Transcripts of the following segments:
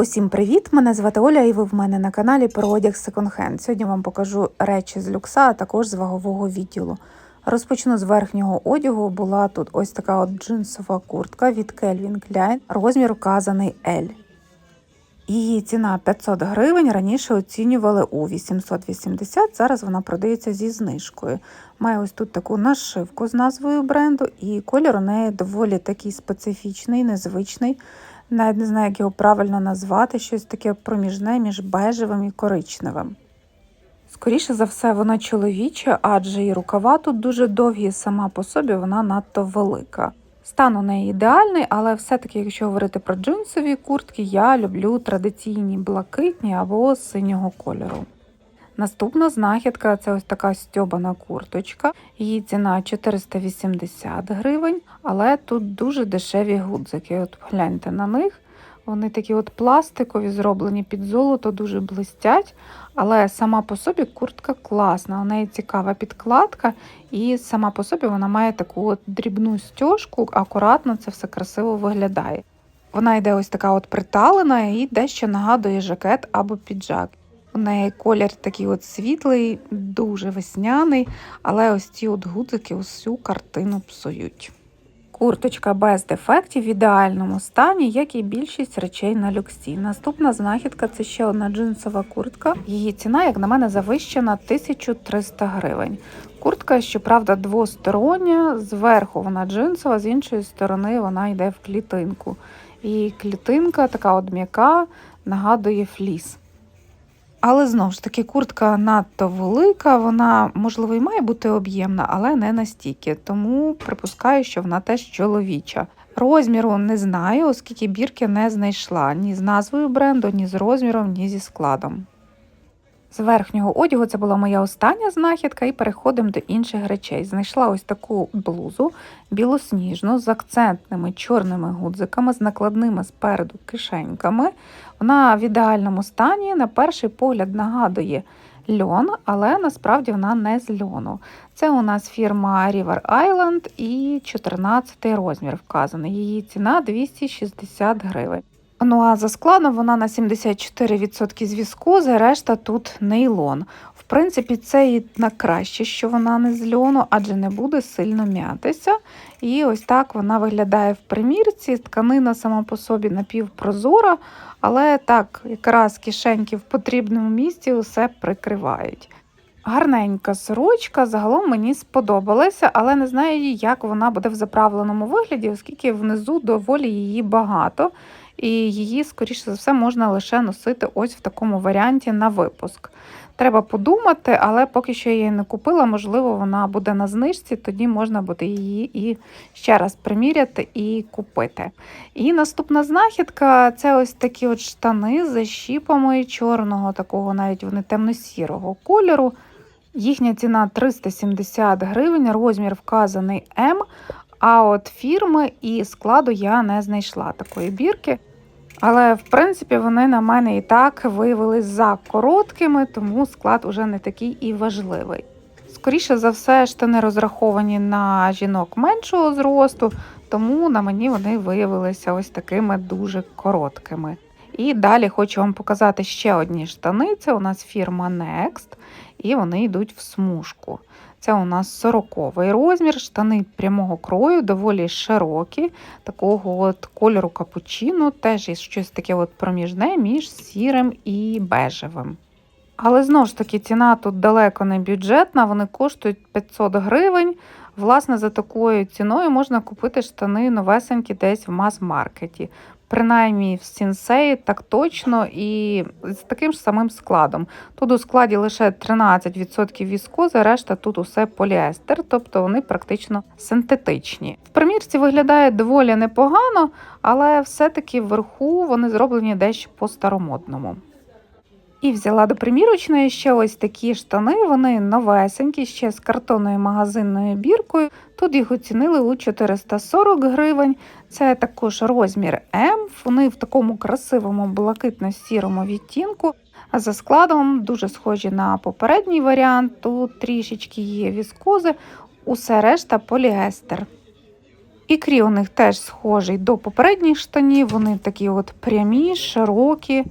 Усім привіт! Мене звати Оля, і ви в мене на каналі про одяг секонд-хенд. Сьогодні вам покажу речі з люкса, а також з вагового відділу. Розпочну з верхнього одягу. Була тут ось така от джинсова куртка від Calvin Klein, розмір вказаний L. Її ціна 500 гривень. Раніше оцінювали у 880, зараз вона продається зі знижкою. Має ось тут таку нашивку з назвою бренду, і колір у неї доволі такий специфічний, незвичний. Навіть не знаю, як його правильно назвати, щось таке проміжне між бежевим і коричневим. Скоріше за все, вона чоловіча, адже і рукава тут дуже довгі, і сама по собі вона надто велика. Стан у неї ідеальний, але все-таки, якщо говорити про джинсові куртки, я люблю традиційні блакитні або синього кольору. Наступна знахідка це ось така стьобана курточка. Її ціна 480 гривень, але тут дуже дешеві гудзики. От гляньте на них. Вони такі от пластикові, зроблені під золото, дуже блистять. Але сама по собі куртка класна. У неї цікава підкладка, і сама по собі вона має таку от дрібну стяжку, акуратно це все красиво виглядає. Вона йде ось така от приталена і дещо нагадує жакет або піджак. У неї колір такий от світлий, дуже весняний, але ось ці от гудзики усю картину псують. Курточка без дефектів в ідеальному стані, як і більшість речей на люксі. Наступна знахідка це ще одна джинсова куртка. Її ціна, як на мене, завищена 1300 гривень. Куртка, щоправда, двостороння, зверху вона джинсова, з іншої сторони вона йде в клітинку. І клітинка така от м'яка, нагадує фліс. Але знову ж таки, куртка надто велика, вона, можливо, і має бути об'ємна, але не настільки. Тому припускаю, що вона теж чоловіча. Розміру не знаю, оскільки бірки не знайшла ні з назвою бренду, ні з розміром, ні зі складом. З верхнього одягу це була моя остання знахідка, і переходимо до інших речей. Знайшла ось таку блузу білосніжну з акцентними чорними гудзиками, з накладними спереду кишеньками. Вона в ідеальному стані, на перший погляд нагадує льон, але насправді вона не з льону. Це у нас фірма River Island і 14 розмір вказаний. Її ціна 260 гривень. Ну а за складом вона на 74% з віскози, решта тут нейлон. В принципі, це і на краще, що вона не з льону, адже не буде сильно м'ятися. І ось так вона виглядає в примірці. Тканина сама по собі напівпрозора, але так, якраз кишеньки в потрібному місці усе прикривають. Гарненька сорочка, загалом мені сподобалася, але не знаю, як вона буде в заправленому вигляді, оскільки внизу доволі її багато і її, скоріше за все, можна лише носити ось в такому варіанті на випуск. Треба подумати, але поки що я її не купила, можливо, вона буде на знижці, тоді можна буде її і ще раз приміряти і купити. І наступна знахідка це ось такі от штани з защіпами чорного, такого навіть вони темно-сірого кольору. Їхня ціна 370 гривень, розмір вказаний М. А от фірми і складу я не знайшла такої бірки. Але, в принципі, вони на мене і так виявились за короткими, тому склад уже не такий і важливий. Скоріше за все, штани розраховані на жінок меншого зросту, тому на мені вони виявилися ось такими дуже короткими. І далі хочу вам показати ще одні штани. Це у нас фірма Next, і вони йдуть в смужку. Це у нас 40-й розмір, штани прямого крою, доволі широкі, такого от кольору капучино, теж є щось таке от проміжне між сірим і бежевим. Але знову ж таки, ціна тут далеко не бюджетна, вони коштують 500 гривень. Власне, за такою ціною можна купити штани новесенькі десь в мас-маркеті. Принаймні в сінсеї так точно і з таким ж самим складом. Тут у складі лише 13% віскози, решта тут усе поліестер, тобто вони практично синтетичні. В примірці виглядає доволі непогано, але все-таки вверху вони зроблені дещо по-старомодному. І взяла до примірочної ще ось такі штани, вони новесенькі, ще з картонною магазинною біркою. Тут їх оцінили у 440 гривень. Це також розмір М. Вони в такому красивому блакитно-сірому відтінку. А за складом дуже схожі на попередній варіант. Тут трішечки є віскози, усе решта поліестер. Ікрі у них теж схожий до попередніх штанів, вони такі от прямі, широкі,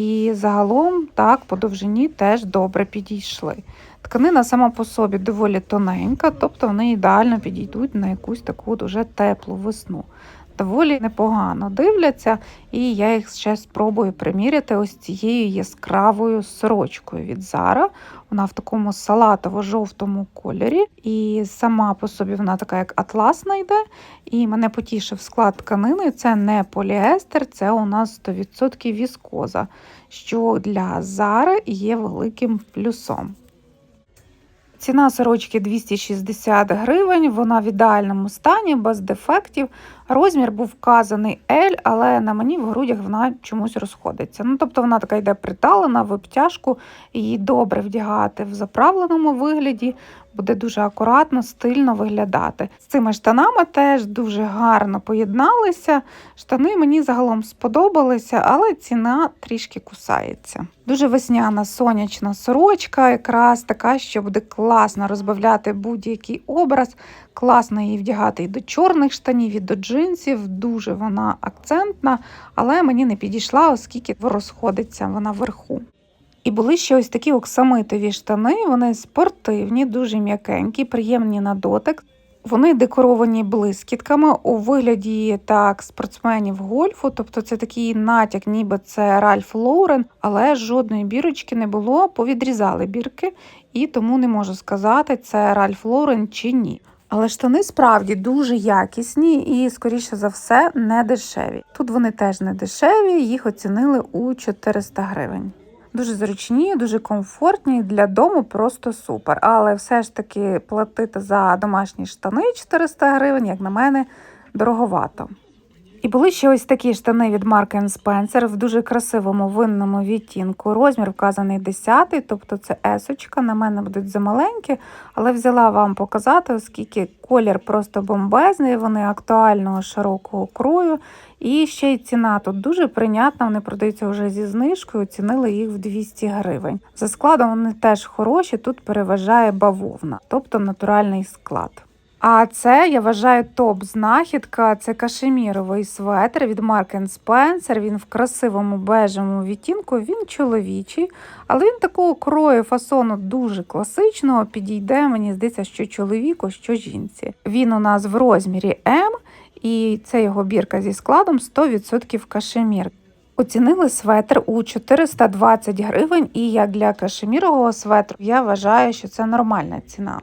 і загалом так по довжині теж добре підійшли. Тканина сама по собі доволі тоненька, тобто вони ідеально підійдуть на якусь таку дуже теплу весну. Доволі непогано дивляться, і я їх ще спробую приміряти ось цією яскравою сорочкою від Zara. Вона в такому салатово-жовтому кольорі, і сама по собі вона така, як атласна йде. І мене потішив склад тканини. Це не поліестер, це у нас 100% віскоза, що для Zara є великим плюсом. Ціна сорочки 260 гривень, вона в ідеальному стані, без дефектів. Розмір був вказаний L, але на мені в грудях вона чомусь розходиться. Ну, Тобто вона така йде приталена в обтяжку, її добре вдягати в заправленому вигляді, буде дуже акуратно, стильно виглядати. З цими штанами теж дуже гарно поєдналися. Штани мені загалом сподобалися, але ціна трішки кусається. Дуже весняна сонячна сорочка, якраз така, що буде класно розбавляти будь-який образ, класно її вдягати і до чорних штанів, і до джинсів. Дуже вона акцентна, але мені не підійшла, оскільки розходиться вона вверху. І були ще ось такі оксамитові штани, вони спортивні, дуже м'якенькі, приємні на дотик. Вони декоровані блискітками у вигляді так спортсменів гольфу, тобто це такий натяк, ніби це Ральф Лоурен, але жодної бірочки не було, повідрізали бірки, і тому не можу сказати, це Ральф Лоурен чи ні. Але штани справді дуже якісні і, скоріше за все, не дешеві. Тут вони теж не дешеві, їх оцінили у 400 гривень. Дуже зручні, дуже комфортні для дому просто супер. Але все ж таки платити за домашні штани 400 гривень, як на мене, дороговато. І були ще ось такі штани від Mark Spencer в дуже красивому винному відтінку. Розмір вказаний 10, тобто це есочка. На мене будуть замаленькі, але взяла вам показати, оскільки колір просто бомбезний, вони актуального широкого крою. І ще й ціна тут дуже прийнятна. Вони продаються вже зі знижкою, оцінили їх в 200 гривень. За складом вони теж хороші, тут переважає бавовна, тобто натуральний склад. А це я вважаю топ-знахідка. Це кашеміровий светр від Mark Spencer. Він в красивому бежевому відтінку. Він чоловічий, але він такого крою фасону дуже класичного. Підійде, мені здається, що чоловіку, що жінці. Він у нас в розмірі М, і це його бірка зі складом 100% кашемір. Оцінили светр у 420 гривень, і як для кашемірового светру я вважаю, що це нормальна ціна.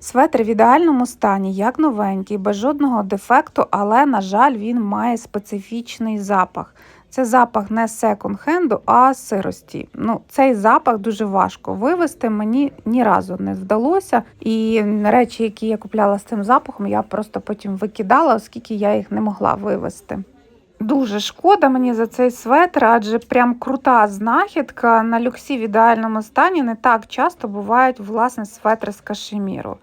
Светр в ідеальному стані, як новенький, без жодного дефекту, але, на жаль, він має специфічний запах. Це запах не секонд-хенду, а сирості. Ну, Цей запах дуже важко вивести, мені ні разу не вдалося. І речі, які я купляла з цим запахом, я просто потім викидала, оскільки я їх не могла вивести. Дуже шкода мені за цей светр, адже прям крута знахідка на люксі в ідеальному стані не так часто бувають власне светри з кашеміру.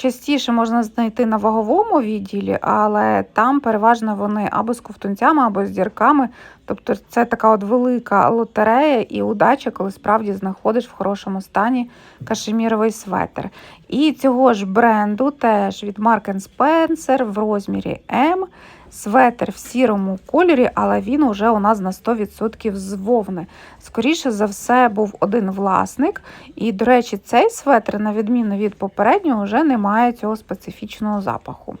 Частіше можна знайти на ваговому відділі, але там переважно вони або з ковтунцями, або з дірками. Тобто це така от велика лотерея і удача, коли справді знаходиш в хорошому стані кашеміровий светр. І цього ж бренду теж від Mark Spencer в розмірі М. Светр в сірому кольорі, але він уже у нас на 100% з вовни. Скоріше за все, був один власник. І, до речі, цей светр, на відміну від попереднього, вже не має цього специфічного запаху.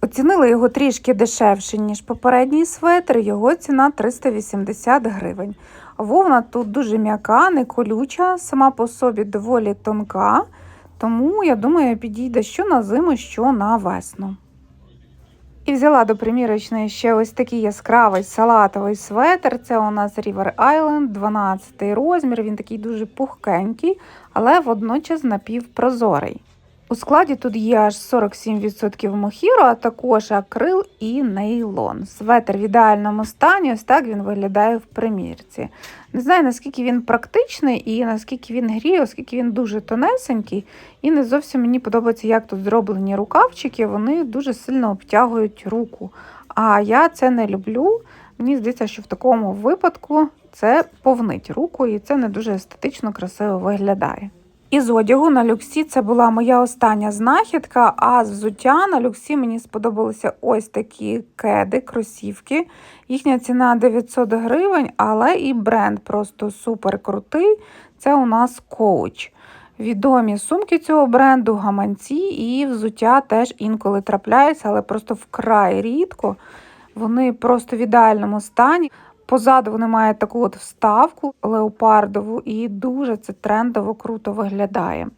Оцінили його трішки дешевше, ніж попередній светр, його ціна 380 гривень. Вовна тут дуже м'яка, не колюча, сама по собі доволі тонка, тому, я думаю, підійде що на зиму, що на весну. І взяла до примірочної ще ось такий яскравий салатовий светр. Це у нас River Island, 12 розмір. Він такий дуже пухкенький, але водночас напівпрозорий. У складі тут є аж 47% мохіру, а також акрил і нейлон. Светр в ідеальному стані, ось так він виглядає в примірці. Не знаю, наскільки він практичний і наскільки він гріє, оскільки він дуже тонесенький. І не зовсім мені подобається, як тут зроблені рукавчики, вони дуже сильно обтягують руку. А я це не люблю. Мені здається, що в такому випадку це повнить руку, і це не дуже естетично красиво виглядає. І з одягу на люксі це була моя остання знахідка. А з взуття на люксі мені сподобалися ось такі кеди, кросівки. Їхня ціна 900 гривень, але і бренд просто супер крутий. Це у нас коуч. Відомі сумки цього бренду, гаманці і взуття теж інколи трапляються, але просто вкрай рідко. Вони просто в ідеальному стані. Позаду вони мають таку от вставку леопардову і дуже це трендово круто виглядає.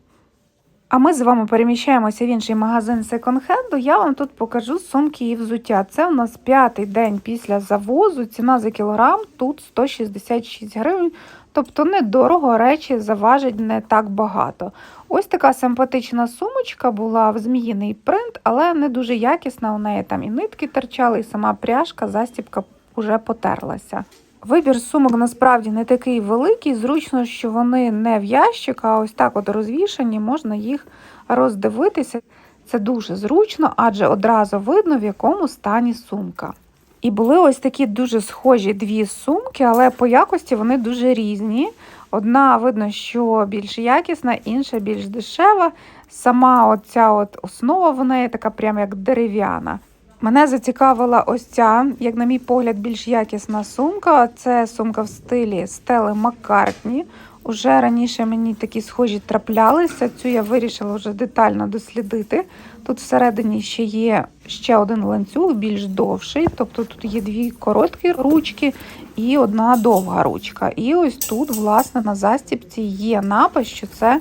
А ми з вами переміщаємося в інший магазин секонд-хенду. Я вам тут покажу сумки і взуття. Це у нас п'ятий день після завозу. Ціна за кілограм тут 166 гривень. Тобто недорого речі заважить не так багато. Ось така симпатична сумочка була в зміїний принт, але не дуже якісна. У неї там і нитки торчали, і сама пряжка, застібка вже потерлася. Вибір сумок насправді не такий великий. Зручно, що вони не в ящик, а ось так от розвішані, можна їх роздивитися. Це дуже зручно, адже одразу видно, в якому стані сумка. І були ось такі дуже схожі дві сумки, але по якості вони дуже різні. Одна видно, що більш якісна, інша більш дешева. Сама оця от основа в неї така прям як дерев'яна. Мене зацікавила ось ця, як на мій погляд, більш якісна сумка. Це сумка в стилі Стели Маккартні. Уже раніше мені такі схожі траплялися. Цю я вирішила вже детально дослідити. Тут всередині ще є ще один ланцюг, більш довший. Тобто тут є дві короткі ручки і одна довга ручка. І ось тут, власне, на застібці є напис, що це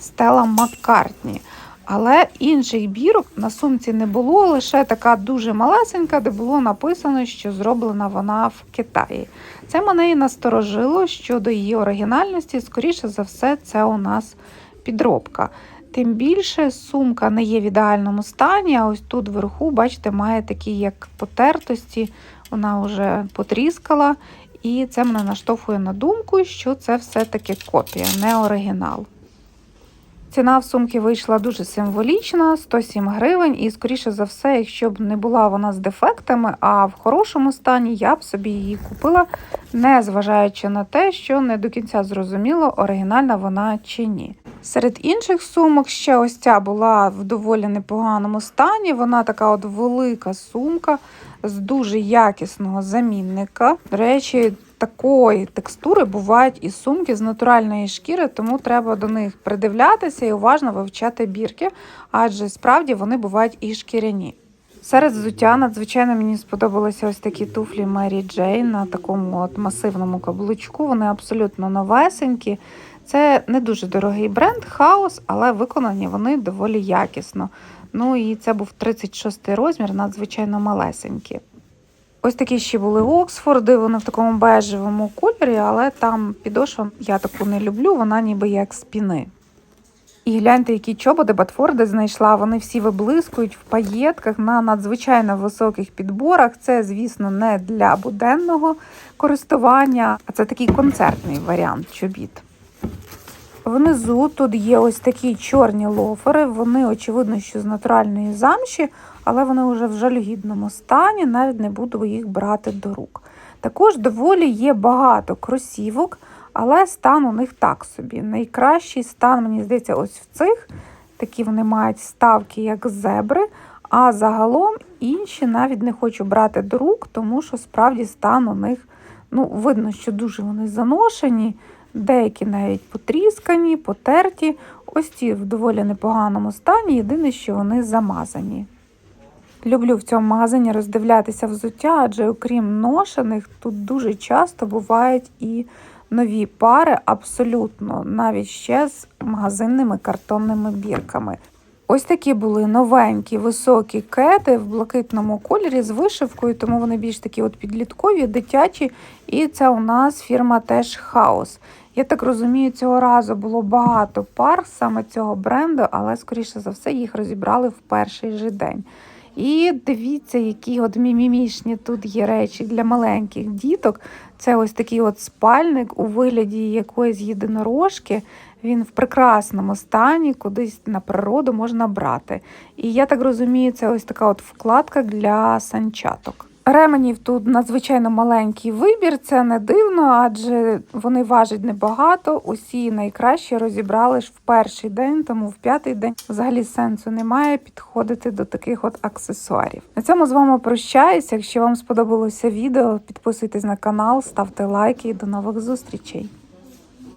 Стела Маккартні. Але інших бірок на сумці не було, лише така дуже малесенька, де було написано, що зроблена вона в Китаї. Це мене і насторожило щодо її оригінальності. Скоріше за все, це у нас підробка. Тим більше сумка не є в ідеальному стані, а ось тут вверху, бачите, має такі як потертості, вона вже потріскала. І це мене наштовхує на думку, що це все-таки копія, не оригінал. Ціна в сумки вийшла дуже символічна 107 гривень, і, скоріше за все, якщо б не була вона з дефектами, а в хорошому стані, я б собі її купила, не зважаючи на те, що не до кінця зрозуміло, оригінальна вона чи ні. Серед інших сумок ще ось ця була в доволі непоганому стані. Вона така от велика сумка з дуже якісного замінника. До речі, такої текстури бувають і сумки з натуральної шкіри, тому треба до них придивлятися і уважно вивчати бірки, адже справді вони бувають і шкіряні. Серед взуття надзвичайно мені сподобалися ось такі туфлі Мері Джейн на такому от масивному каблучку. Вони абсолютно новесенькі. Це не дуже дорогий бренд, хаос, але виконані вони доволі якісно. Ну і це був 36 розмір, надзвичайно малесенькі. Ось такі ще були Оксфорди, вони в такому бежевому кольорі, але там підошва я таку не люблю, вона ніби як спіни. І гляньте, які чоботи Батфорди знайшла. Вони всі виблискують в паєтках на надзвичайно високих підборах. Це, звісно, не для буденного користування, а це такий концертний варіант чобіт. Внизу тут є ось такі чорні лофери. Вони, очевидно, що з натуральної замші, але вони вже в жалюгідному стані, навіть не буду їх брати до рук. Також доволі є багато кросівок, але стан у них так собі. Найкращий стан, мені здається, ось в цих. Такі вони мають ставки, як зебри. А загалом інші навіть не хочу брати до рук, тому що справді стан у них ну, видно, що дуже вони заношені. Деякі навіть потріскані, потерті. Ось ці в доволі непоганому стані. Єдине, що вони замазані. Люблю в цьому магазині роздивлятися взуття, адже окрім ношених, тут дуже часто бувають і нові пари, абсолютно, навіть ще з магазинними картонними бірками. Ось такі були новенькі високі кети в блакитному кольорі з вишивкою, тому вони більш такі от підліткові, дитячі. І це у нас фірма теж Хаос. Я так розумію, цього разу було багато пар саме цього бренду, але, скоріше за все, їх розібрали в перший же день. І дивіться, які от мімімішні тут є речі для маленьких діток. Це ось такий от спальник у вигляді якоїсь єдинорожки. Він в прекрасному стані, кудись на природу можна брати. І я так розумію, це ось така от вкладка для санчаток. Ременів тут надзвичайно маленький вибір, це не дивно, адже вони важать небагато. Усі найкраще розібрали ж в перший день, тому в п'ятий день взагалі сенсу немає підходити до таких от аксесуарів. На цьому з вами прощаюся. Якщо вам сподобалося відео, підписуйтесь на канал, ставте лайки і до нових зустрічей.